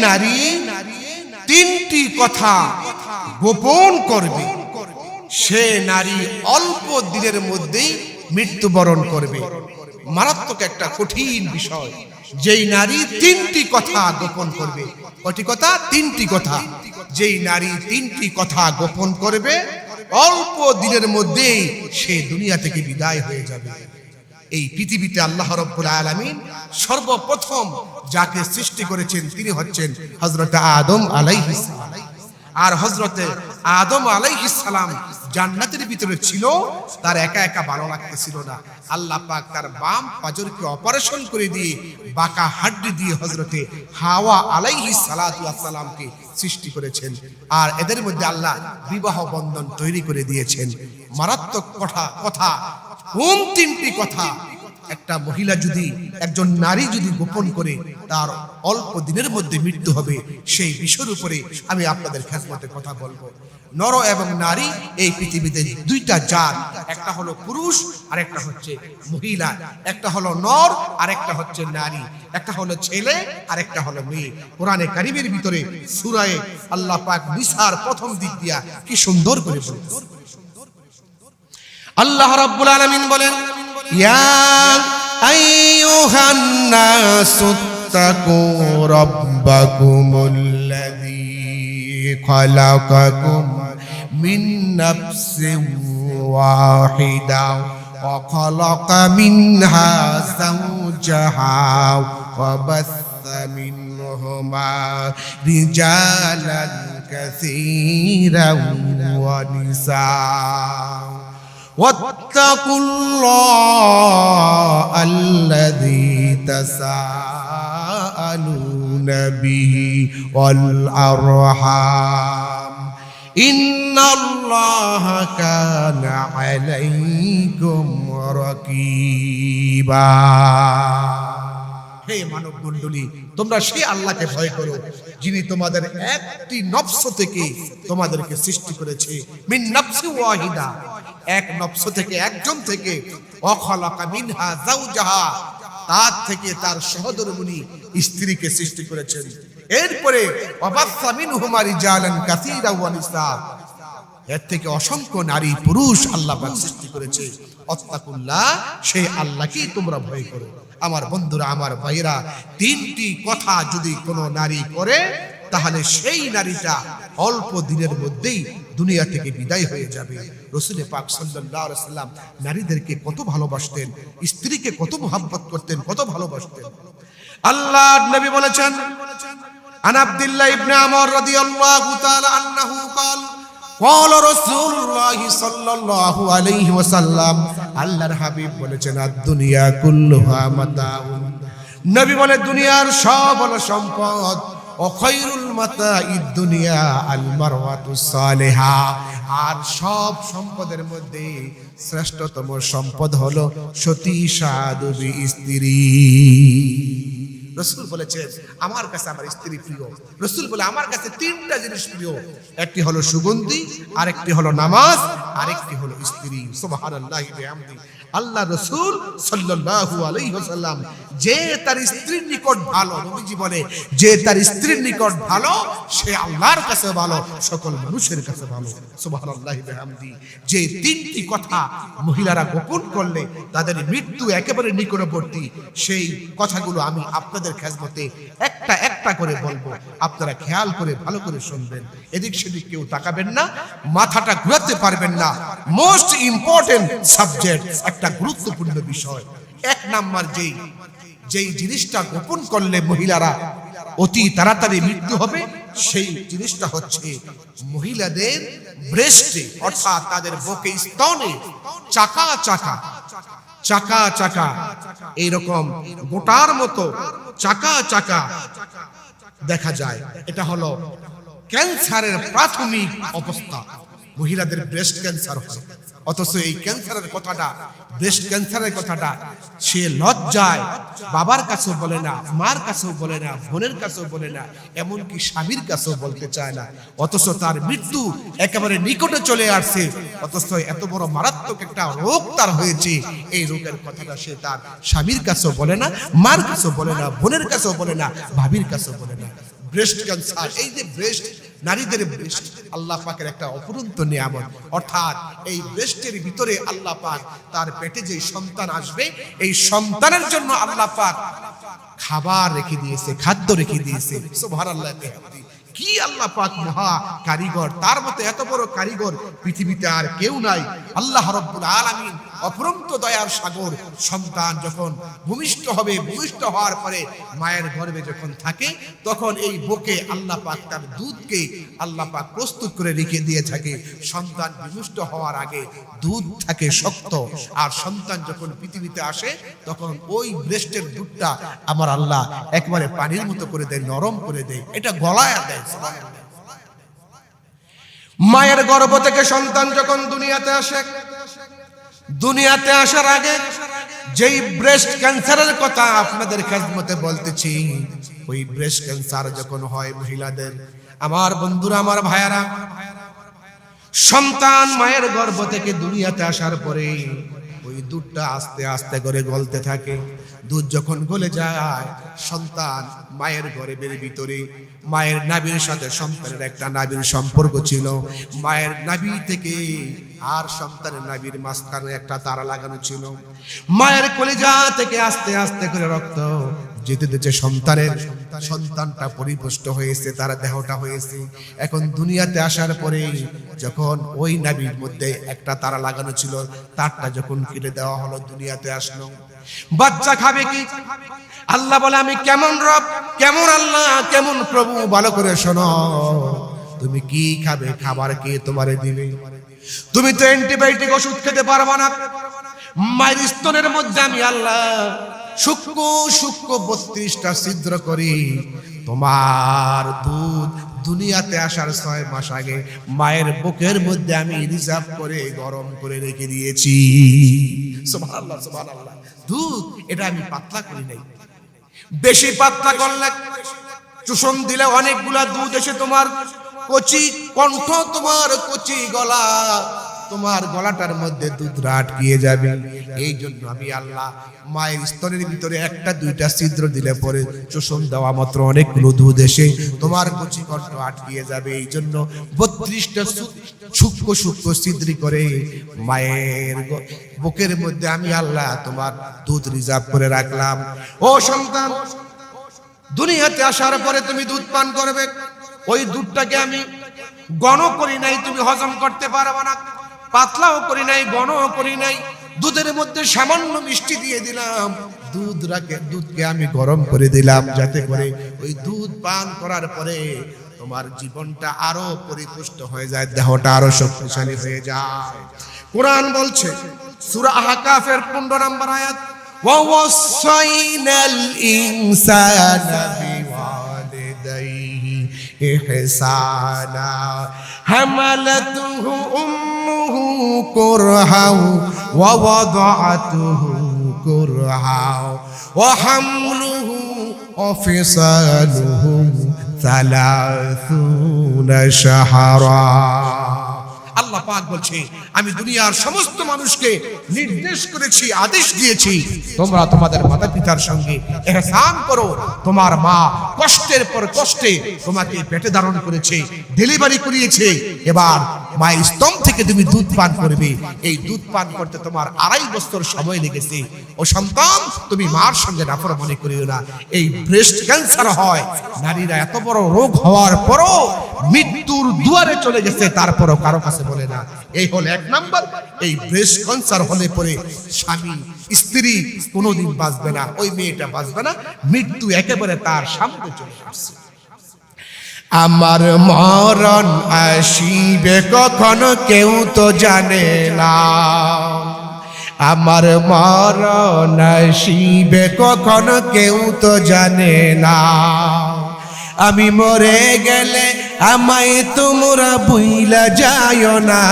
নারী তিনটি কথা গোপন করবে। সে নারী অল্প দিনের মধ্যেই মৃত্যুবরণ করবে। মারাত্মক একটা কঠিন বিষয়। যেই নারী তিনটি কথা গোপন করবে। কটি কথা? তিনটি কথা। যেই নারী তিনটি কথা গোপন করবে, অল্প দিনের মধ্যেই সে দুনিয়া থেকে বিদায় হয়ে যাবে। এই পৃথিবীতে আল্লাহ রব্বুল আলামিন সর্বপ্রথম যাকে সৃষ্টি করেছেন তিনি হচ্ছেন হযরত আদম আলাইহিস আর হযরতে আদম আলাইহিস সালাম জান্নাতের ভিতরে ছিল, তার একা একা ভালো লাগতেছিল না। আল্লাহ পাক তার বাম পাজরকে অপারেশন করে দিয়ে বাঁকা হাড্ডি দিয়ে হজরতে হাওয়া আলাইহি সালাতু সালামকে সৃষ্টি করেছেন। আর এদের মধ্যে আল্লাহ বিবাহ বন্ধন তৈরি করে দিয়েছেন। মারাত্মক কথা কথা কোন তিনটি কথা। একটা মহিলা যদি একজন নারী যদি গোপন করে, তার অল্প দিনের মধ্যে মৃত্যু হবে, সেই বিষয়ের উপরে আমি আপনাদের খেজমতে কথা বলব। নর এবং নারী এই পৃথিবীতে দুইটা জাত। একটা হলো পুরুষ আর একটা হচ্ছে মহিলা। একটা হলো নর আর একটা হচ্ছে নারী। একটা হলো ছেলে আর একটা হলো মেয়ে। কোরআনে কারিমের ভিতরে সুরায়ে আল্লাহ পাক নিসার প্রথম দিক দিয়া কি সুন্দর করে বলেছে। আল্লাহ রাব্বুল আলামিন বলেন ইয়া আইয়ুহান নাসু তাকু রাব্বাকুমুল্লাযী খালাকাকুম মিন নাফসিন ওয়াহিদা وخلق منها زوجها وبث منهما رجالا كثيرا ونساء واتقوا الله الذي تساءلون به والأرحام إن الله كان عليكم رقيبا হে মানব মণ্ডলী তোমরা সেই আল্লাহকে ভয় করো যিনি তোমাদের একটি নফস থেকে তোমাদেরকে সৃষ্টি করেছে মিন নফসি ওয়াহিদা এক নফস থেকে একজন থেকে, অখলাকা মিনহা জাওজাহা তার থেকে তার সহধর্মিনী স্ত্রীকে সৃষ্টি করেছেন। এরপরে অবাসা মিনহুমা রিজালান কাসীরা ওয়া নিসা। এর থেকে অসংখ্য নারী পুরুষ আল্লাহ পাক সৃষ্টি করেছে। অত্তাকুল্লাহ, সেই আল্লাহকেই তোমরা ভয় করো। আমার বন্ধুরা, আমার ভাইরা তিনটি কথা যদি কোনো নারী করে, তাহলে সেই নারীটা অল্প দিনের মধ্যেই দুনিয়া থেকে বিদায় হয়ে যাবে রসুলে পাক সাল্লাল্লাহু আলাইহি সাল্লাম নারীদেরকে কত ভালোবাসতেন স্ত্রীকে কত মোহাব্বত করতেন কত ভালোবাসতেন আল্লাহ নবী বলেছেন عن عبد الله بن عمر رضي الله تعالى عنه قال قال رسول الله صلى الله عليه وسلم আল্লাহর হাবিব বলেছেন আর দুনিয়া কুল্লুহা মাতাউন নবী বলে দুনিয়ার সব হলো সম্পদ ও মাতা ইদ দুনিয়া আল মারওয়াতু সালেহা। আর সব সম্পদের মধ্যে শ্রেষ্ঠতম সম্পদ হলো সতী সাধবী স্ত্রী। রসুল বলেছেন, আমার কাছে আমার স্ত্রী প্রিয়। রসুল বলে, আমার কাছে তিনটা জিনিস প্রিয়। একটি হলো সুগন্ধি, আরেকটি হলো নামাজ আরেকটি হলো স্ত্রী। আল্লাহ রসুল সাল্লাল্লাহু আলাইহি ওয়াসাল্লাম যে তার স্ত্রীর নিকট ভালো, নবীজি বলে, যে তার স্ত্রীর নিকট ভালো, সে আল্লাহর কাছে ভালো, সকল মানুষের কাছে ভালো। সুবহানাল্লাহি বিহামদি। যে তিনটি কথা মহিলারা গোপন করলে, তাদের মৃত্যু একেবারে নিকটবর্তী, সেই কথাগুলো আমি আপনাদের খেজমতে একটা একটা করে বলব। আপনারা খেয়াল করে, ভালো করে শুনবেন। এদিক সেদিক কেউ তাকাবেন না, মাথাটা ঘুরাতে পারবেন না। মোস্ট ইম্পর্টেন্ট সাবজেক্ট একটা গুরুত্বপূর্ণ বিষয়। এক নাম্বার যেই যেই জিনিসটা গোপন করলে মহিলারা অতি তাড়াতাড়ি মৃত্যু হবে, সেই জিনিসটা হচ্ছে মহিলাদের ব্রেস্টে অর্থাৎ তাদের বুকে স্তনে চাকা চাকা চাকা চাকা, এইরকম গোটার মতো চাকা চাকা দেখা যায়। এটা হলো ক্যান্সারের প্রাথমিক অবস্থা। মহিলাদের ব্রেস্ট ক্যান্সার হয় অথচ এই ক্যান্সারের কথাটা ব্রেস্ট ক্যান্সারের কথাটা, সে লজ্জায় বাবার কাছেও বলে না, মার কাছেও বলে না, বোনের কাছেও বলে না, এমনকি স্বামীর কাছেও বলতে চায় না। অথচ তার মৃত্যু একেবারে নিকটে চলে আসছে, অথচ এত বড় মারাত্মক একটা রোগ তার হয়েছে। এই রোগের কথাটা সে তার স্বামীর কাছেও বলে না, মার কাছেও বলে না, বোনের কাছেও বলে না, ভাবির কাছেও বলে না। ব্রেস্ট ক্যান্সার, এই যে ব্রেস্ট নারীদের ব্রেস্ট আল্লাহ পাকের একটা অপরন্ত নিয়ামত। অর্থাৎ এই ব্রেস্টের ভিতরে আল্লাহ পাক তার পেটে যে সন্তান আসবে, এই সন্তানের জন্য আল্লাহ পাক খাবার রেখে দিয়েছে, খাদ্য রেখে দিয়েছে। সুবহানাল্লাহ কি আল্লাহ পাক মহা কারিগর, তার মতো এত বড় কারিগর পৃথিবীতে আর কেউ নাই। আল্লাহ রব্বুল আলামিন অপরন্ত দয়ার সাগর, সন্তান যখন ভূমিষ্ঠ হবে, ভূমিষ্ঠ হওয়ার পরে মায়ের গর্ভে যখন থাকে, তখন এই বুকে আল্লাহ পাক তার দুধকে আল্লাহ পাক প্রস্তুত করে রেখে দিয়ে থাকে। সন্তান ভূমিষ্ঠ হওয়ার আগে দুধ থাকে শক্ত, আর সন্তান যখন পৃথিবীতে আসে, তখন ওই ব্রেস্টের দুধটা আমার আল্লাহ একবারে পানির মতো করে দেয়, নরম করে দেয়। এটা গলায় দেয় মায়ের গর্ভ থেকে সন্তান যখন দুনিয়াতে আসে দুনিয়াতে আসার আগে যেই ব্রেস্ট ক্যান্সারের কথা আপনাদের খেদমতে বলতেছি, ওই ব্রেস্ট ক্যান্সার যখন হয় মহিলাদের, আমার বন্ধুরা, আমার ভাইয়ারা, সন্তান মায়ের গর্ভ থেকে দুনিয়াতে আসার পরে ওই দুধটা আস্তে আস্তে করে গলতে থাকে। দুধ যখন গলে যায়, সন্তান মায়ের গর্ভের ভিতরে, মায়ের নাভির সাথে সন্তানের একটা নাভির সম্পর্ক ছিল। মায়ের নাভি থেকে আর সন্তানের নাবির মাঝখানে একটা তারা লাগানো ছিল। মায়ের কলিজা থেকে আস্তে আস্তে করে রক্ত যেতে যেতে সন্তানের। সন্তানটা পরিপুষ্ট হয়েছে, তার দেহটা হয়েছে। এখন দুনিয়াতে আসার পরে যখন ওই নাভির মধ্যে একটা তারা লাগানো ছিল, তারটা যখন কেটে দেওয়া হলো, দুনিয়াতে আসলো। বাচ্চা খাবে কি? আল্লাহ বলে, আমি কেমন রব? কেমন আল্লাহ? কেমন প্রভু? ভালো করে শোনো। তুমি কি খাবে? খাবার কে তোমারে দিবে? তুমি তো অ্যান্টিবায়োটিক ওষুধ খেতে পারবা না। মায়ের স্তনের মধ্যে আমি আল্লাহ সূক্ষ্ম সূক্ষ্ম বত্রিশটা ছিদ্র করি। তোমার দুধ দুনিয়াতে আসার ছয় মাস আগে মায়ের বুকের মধ্যে আমি রিজার্ভ করে গরম করে রেখে দিয়েছি। দুধ, এটা আমি পাতলা করি নাই। বেশি পাতলা করলে চুষণ দিলে অনেকগুলা দুধ এসে তোমার কচি কণ্ঠ তোমার কচি গলা। তোমার গলাটার মধ্যে দুধ আটকিয়ে যাবে। এই জন্য আমি আল্লাহ মায়ের স্তনের ভিতরে একটা দুইটা ছিদ্র দিলে পরে চোষণ দেওয়া মাত্র অনেকগুলো দুধ এসে তোমার কচি কণ্ঠ আটকিয়ে যাবে। এই জন্য বত্রিশটা সূক্ষ্ম সূক্ষ্ম ছিদ্রি করে মায়ের বুকের মধ্যে আমি আল্লাহ তোমার দুধ রিজার্ভ করে রাখলাম। ও সন্তান, দুনিয়াতে আসার পরে তুমি দুধ পান করবে। ওই দুধটাকে আমি গণ করি নাই, তুমি হজম করতে পারবে না। পাতলাও করি নাই, গণও করি নাই। দুধের মধ্যে সামান্য মিষ্টি দিয়ে দিলাম। দুধ রাখে, দুধকে আমি গরম করে দিলাম, যাতে করে ওই দুধ পান করার পরে তোমার জীবনটা আরও পরিপুষ্ট হয়ে যায়, দেহটা আরও শক্তিশালী হয়ে যায়। কোরআন বলছে, সূরা আহকাফের 15 নম্বর আয়াত ওয়া ওয়াসাইনাল ইনসানা إحسانا حملته أمه كرها ووضعته كرها. وحمله وفصاله ثلاثون شهرا. আল্লাহ পাক বলছে, আমি দুনিয়ার সমস্ত মানুষকে নির্দেশ করেছি, আদেশ দিয়েছি, তোমরা তোমাদের মাতা পিতার সঙ্গে এহসান করো। তোমার মা কষ্টের পর কষ্টে তোমাকে পেটে ধারণ করেছে, ডেলিভারি করিয়েছে। এবার মায়ের স্তন থেকে তুমি দুধ পান করবে। এই দুধ পান করতে তোমার আড়াই বছর সময় লেগেছে। ও সন্তান, তুমি মার সঙ্গে নাফর মনে করিও না। এই ব্রেস্ট ক্যান্সার হয়, নারীরা এত বড় রোগ হওয়ার পরও মৃত্যুর দুয়ারে চলে গেছে, তারপরও কারও কাছে বলে না। এই হল এক নাম্বার। এই ব্রেস্ট ক্যান্সার হলে পরে স্বামী, স্ত্রী কোনোদিন বাঁচবে না। ওই মেয়েটা বাঁচবে না। মৃত্যু একেবারে তার সামনে চলে আসছে। আমার মরণ আসিবে কখন কেউ তো জানে না। আমার মরণ আসিবে কখনো কেউ তো জানে না। আমি মরে গেলে আমায় তোমরা বুইলা যায় না।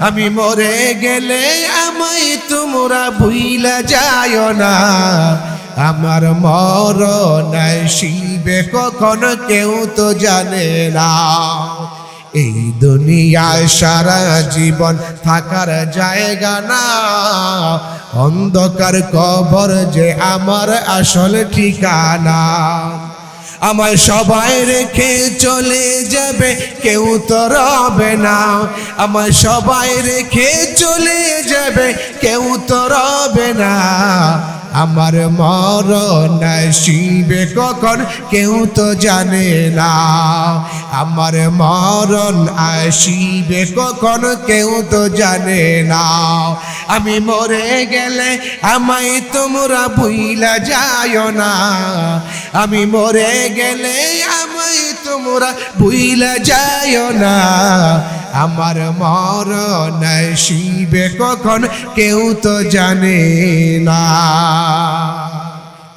আমি মরে গেলে আমায় তোমরা ভুইলা যায় না। আমার মরণ শিবে কখনো কেউ তো জানে না। এই দুনিয়ায় সারা জীবন থাকার জায়গা না। অন্ধকার কবর যে আমার আসল ঠিকানা। আমায় সবাই রেখে চলে যাবে, কেউ তো রবে না। আমায় সবাই রেখে চলে যাবে, কেউ তো রবে না। আমার মরণ আসিবে কখন? কেউ তো জানে না। আমার মরণ আসিবে কখন? কেউ তো জানে না। আমি মরে গেলে আমায় তোমরা ভুইলা যায় না। আমি মরে গেলে আমায় তোমরা ভুইলা যায় না। আমার মরণ শিবে কখন কেউ তো জানে না।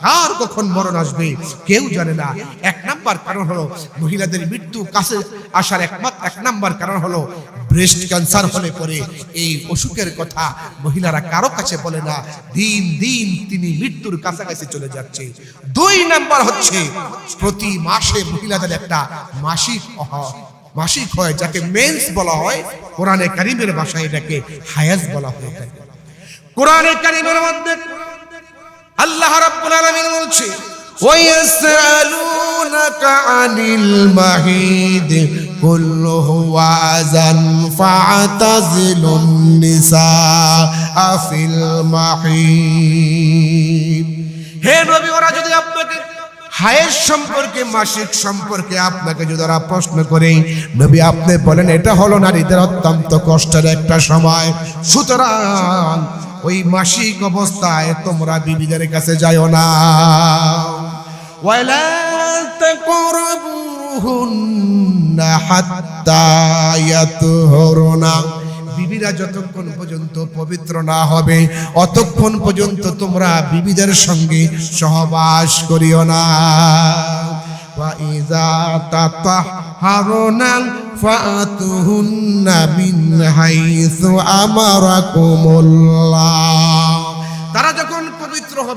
আর কখন মরণ আসবে কেউ জানে না। এক নাম্বার কারণ হলো মহিলাদের মৃত্যু কাছে আসার একমাত্র এক নাম্বার কারণ হলো ব্রেস্ট ক্যান্সার হলে পরে এই অসুখের কথা মহিলারা কারও কাছে বলে না। দিন দিন তিনি মৃত্যুর কাছাকাছি চলে যাচ্ছে। দুই নাম্বার হচ্ছে প্রতি মাসে মহিলাদের একটা মাসিক মাসিক হয়, যাকে মেন্স বলা হয়, কোরআনে কারিমের ভাষায় এটাকে হায়াজ বলা হয়ে থাকে। কোরআনে কারিমের মধ্যে আল্লাহ রাব্বুল আলামিন বলছে আনিল মাহিদ, কুল হুয়া আযান ফা'তাযিলুন নিসা আফিল হে নবী, ওরা যদি আপনাকে হায়ের সম্পর্কে, মাসিক সম্পর্কে আপনাকে যদি ওরা প্রশ্ন করে, নবী, আপনি বলেন এটা হলো নারীদের অত্যন্ত কষ্টের একটা সময়। সুতরাং ওই মাসিক অবস্থায় তোমরা বিবিদের কাছে যাও না। ওয়ালা হাত্তা ইয়াতহুরনা। বিবিরা যতক্ষণ পর্যন্ত পবিত্র না হবে অতক্ষণ পর্যন্ত তোমরা বিবিদের সঙ্গে সহবাস করিও না وإذا تطهرنا فأتوهن من حيث أمركم الله তারা যখন পবিত্র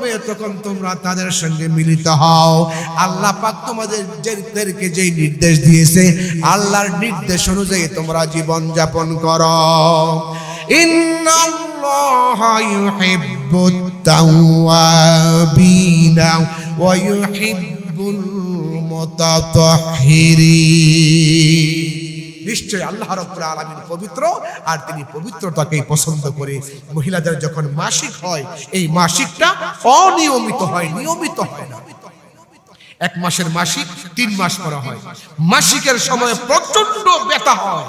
হবে তখন তোমরা তাদের সঙ্গে মিলিত হও। আল্লাহ পাক তোমাদের যেদেরকে যেই নির্দেশ দিয়েছে, আল্লাহর নির্দেশ অনুযায়ী তোমরা জীবন যাপন করো। ইন্নাল্লাহা ইউহিব্বুত তাওয়াবিনা ওয়া ইউহিব্বুল মুতাতাহহিরিন নিশ্চয় আল্লাহ রব্বুল আলামিন পবিত্র, আর তিনি পবিত্রতাকেই পছন্দ করে। মহিলাদের যখন মাসিক হয়, এই মাসিকটা অনিয়মিত হয়, নিয়মিত হয় না। এক মাসের মাসিক, তিন মাস করা হয়। মাসিকের সময় প্রচণ্ড ব্যথা হয়।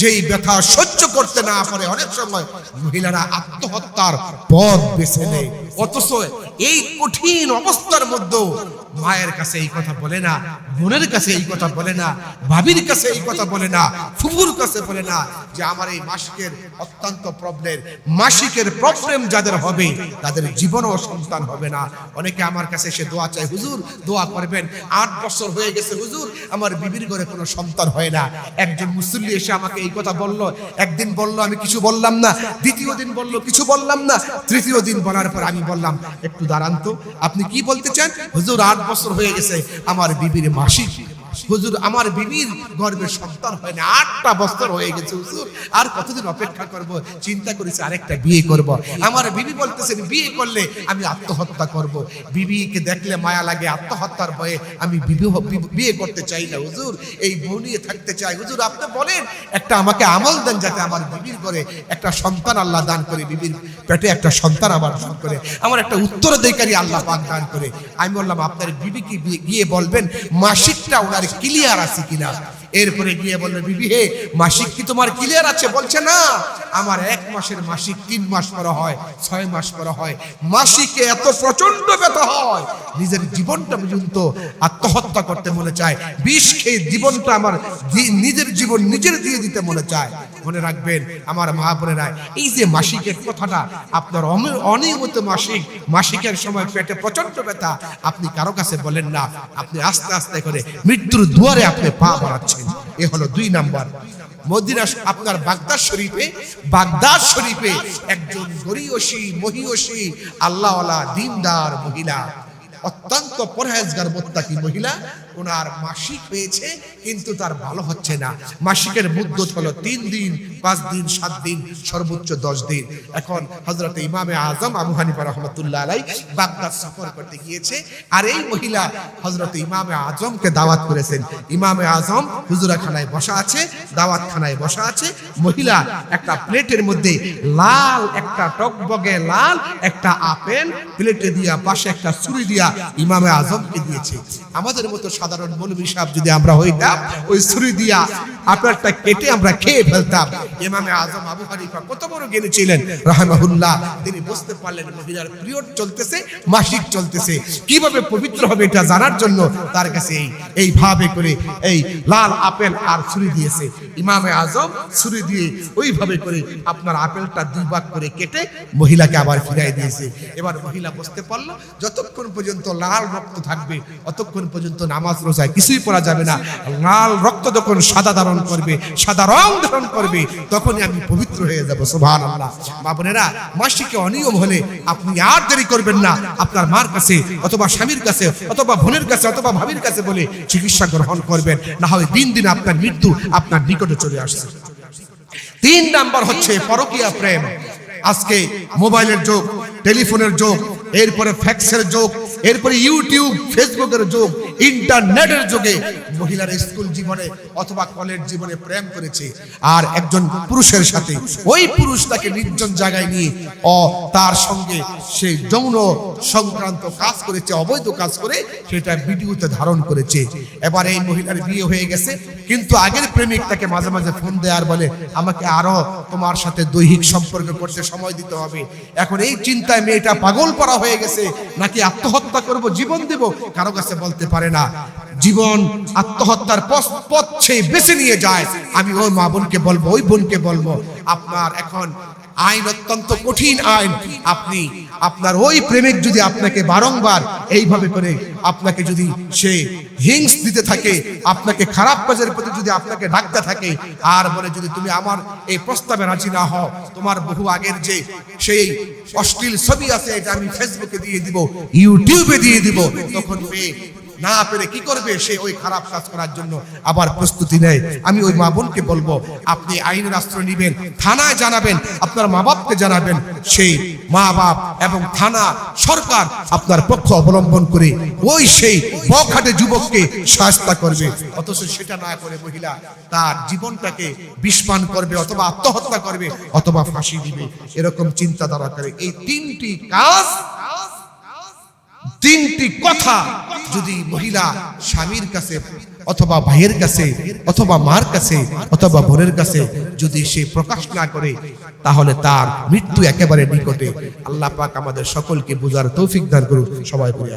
যেই ব্যথা সহ্য করতে না পারে, অনেক সময় মহিলারা আত্মহত্যার পথ বেছে নেয়। অথচ এই কঠিন অবস্থার মধ্যেও মায়ের কাছে এই কথা বলে না, বোনের কাছে এই কথা বলে না, ভাবির কাছে এই কথা বলে না, ফুফুর কাছে বলে না যে আমার এই মাসিকের অত্যন্ত প্রবলেম, মাসিকের প্রবলেম যাদের হবে, তাদের জীবনও সন্তান হবে না। অনেকে আমার কাছে এসে দোয়া চায়, হুজুর, দোয়া করবেন। আট বছর হয়ে গেছে, হুজুর, আমার বিবির ঘরে কোনো সন্তান হয় না। একজন মুসল্লি এসে আমাকে এই কথা বলল, একদিন বলল, আমি কিছু বললাম না। দ্বিতীয় দিন বলল, কিছু বললাম না। তৃতীয় দিন বলার পর আমি বললাম, একটু দাঁড়ান তো। আপনি কি বলতে চান? হুজুর আট বছর হয়ে গেছে আমার বিবির মাসিক। হুজুর, আমার বিবির গর্ভে সন্তান হয় না, আটটা বছর হয়ে গেছে, হুজুর। আর কতদিন অপেক্ষা করব? চিন্তা করেছি আরেকটা বিয়ে করব। আমার বিবি বলতেছেন বিয়ে করলে আমি আত্মহত্যা করব। বিবিকে দেখলে মায়া লাগে, আত্মহত্যার ভয়ে আমি বিবি বিয়ে করতে চাই না, হুজুর। এই বউ থাকতে চাই। হুজুর, আপনি বলেন, একটা আমাকে আমল দেন যাতে আমার বিবির করে একটা সন্তান আল্লাহ দান করে, বিবির পেটে একটা সন্তান আবার দান করে, আমার একটা উত্তরাধিকারী আল্লাহ পাক দান করে। আমি বললাম, আপনার বিবিকে গিয়ে বলবেন, মাসিকটা ওনার ক্লিয়ার আছে কিনা? এরপরে গিয়ে বলল, বিবি হে, মাসিক কি তোমার ক্লিয়ার আছে? বলছে না। আমার এক মাসের মাসিক তিন মাস করা হয়, ছয় মাস করা হয়। মাসিকে এত প্রচণ্ড ব্যথা হয়, নিজের জীবনটা পর্যন্ত আত্মহত্যা করতে মনে চায়। বিষ খেয়ে জীবনটা আমার নিজের জীবন নিজের দিয়ে দিতে মনে চায়। মনে রাখবেন, আমার মা বোনেরা, এই যে মাসিকের কথাটা, আপনার অনিয়মিত মাসিক, মাসিকের সময় পেটে প্রচণ্ড ব্যথা, আপনি কারও কাছে বলেন না। আপনি আস্তে আস্তে করে মৃত্যুর দুয়ারে আপনি পা বাড়াচ্ছেন। এ হলো দুই নাম্বার। মদিনা আপনার বাগদাদ শরীফে বাগদাদ শরীফে একজন গরিয়সী, মহিয়সী, আল্লাহওয়ালা, দিনদার মহিলা, অত্যন্ত পরহেজগার, মোত্তাকি মহিলা ওনার মাসিক হয়েছে, কিন্তু তার ভালো হচ্ছে না। মাসিকের মুদ্দত হলো তিন দিন, পাঁচ দিন, সাত দিন, সর্বোচ্চ দশ দিন। এখন হজরত ইমামে আজম আবু হানিফা রহমতুল্লাহ আলাই বাগদাদ সফর করতে গিয়েছে, আর এই মহিলা হজরত ইমামে আজমকে দাওয়াত করেছেন। ইমামে আজম হুজুরাখানায় বসা আছে, দাওয়াতখানায় বসা আছে। মহিলা একটা প্লেটের মধ্যে লাল, একটা টকবগে লাল, একটা আপেল, প্লেটে দিয়া পাশে একটা ছুরি দিয়া ইমামে আজমকে দিয়েছে। আমাদের মতো সাধারণ মৌলবী সাহেব যদি আমরা হইতাম, ওই ছুরি দিয়া আপেলটা কেটে আমরা খেয়ে ফেলতাম। ইমামে আজম আবু হানিফা কত বড় জ্ঞানী ছিলেন, রাহমাহুল্লাহ। তিনি বুঝতে পারলেন মহিলার পিরিয়ড চলতেছে, মাসিক চলতেছে। কীভাবে পবিত্র হবে এটা জানার জন্য তার কাছে এই এইভাবে করে এই লাল আপেল আর ছুরি দিয়েছে। ইমামে আজম ছুরি দিয়ে ওইভাবে করে আপনার আপেলটা দুই ভাগ করে কেটে মহিলাকে আবার ফিরাই দিয়েছে। এবার মহিলা বুঝতে পারল, যতক্ষণ পর্যন্ত লাল রক্ত থাকবে, অতক্ষণ পর্যন্ত নামাজ রোজায় কিছুই পড়া যাবে না। লাল রক্ত যখন সাদা ধারণ করবে, সাদা রং ধারণ করবে, তখনই আমি পবিত্র হয়ে যাব সুবহান আল্লাহ মা বোনেরা, মাসিকে অনিয়ম হলে আপনি আর দেরি করবেন না। আপনার মার কাছে অথবা স্বামীর কাছে, অথবা বোনের কাছে, অথবা ভাবির কাছে বলে চিকিৎসা গ্রহণ করবেন। না হয় দিন দিন আপনার মৃত্যু আপনার নিকটে চলে আসছে। তিন নাম্বার হচ্ছে পরকীয়া প্রেম। আজকে মোবাইলের যুগ, টেলিফোনের যুগ, এরপরে ফ্যাক্সের যুগ এরপরে ইউটিউব, ফেসবুকের যুগ, ইন্টারনেটের যুগে মহিলার স্কুল জীবনে অথবা কলেজ জীবনে প্রেম করেছে। আর একজন পুরুষের সাথে ওই পুরুষ তাকে নির্জন জায়গায় নিয়ে, অ, তার সঙ্গে সেই যৌন সংক্রান্ত কাজ করেছে, অবৈধ কাজ করে সেটা ভিডিওতে ধারণ করেছে। এবার এই মহিলার বিয়ে হয়ে গেছে, কিন্তু আগের প্রেমিক তাকে মাঝে মাঝে ফোন দেওয়ার বলে, আমাকে আরও তোমার সাথে দৈহিক সম্পর্ক করতে সময় দিতে হবে। এখন এই চিন্তায় মেয়েটা পাগল করা হয়ে গেছে, নাকি আত্মহত্যা করব জীবন দেব কারও কাছে বলতে পারে না। জীবন আত্মহত্যার পথ- বেছে নিয়ে যায়। আমি ওই মা বোনকে বলব, ওই বোনকে বলব, আপনার এখন আইন অত্যন্ত কঠিন আইন। আপনি, আপনার ওই প্রেমিক যদি আপনাকে বারংবার এইভাবে করে আপনাকে যদি সে হিংস দিতে থাকে, আপনাকে খারাপ কাজের প্রতি যদি আপনাকে ডাকতে থাকে, আর বলে যদি তুমি আমার এই প্রস্তাবে রাজি না হও, তোমার বহু আগের যে সেই অশ্লীল ছবি আছে, এটা আমি ফেসবুকে দিয়ে দিব ইউটিউবে দিয়ে দিব, তখন মেয়ে না পেরে কি করবে সে ওই খারাপ কাজ করার জন্য আবার প্রস্তুতি নেয়। আমি ওই মা বোনকে বলব, আপনি আইনের আশ্রয় নেবেন, থানায় জানাবেন, আপনার মা বাপকে জানাবেন, সেই মা বাপ এবং থানা সরকার আপনার পক্ষ অবলম্বন করে ওই সেই বখাটে যুবককে সাহস্তা করবে। অথচ সেটা না করে মহিলা তার জীবনটাকে বিস্মান করবে অথবা আত্মহত্যা করবে অথবা ফাঁসি দিবে। এরকম চিন্তাধারা করে। এই তিনটি কাজ তিনটি কথা যদি মহিলা স্বামীর কাছে অথবা ভাইয়ের কাছে অথবা মার কাছে অথবা বোনের কাছে যদি সে প্রকাশ না করে, তাহলে তার মৃত্যু একেবারে নিকটে। আল্লাহ পাক আমাদের সকলকে বুঝার তৌফিক দান করুন সবাই বলে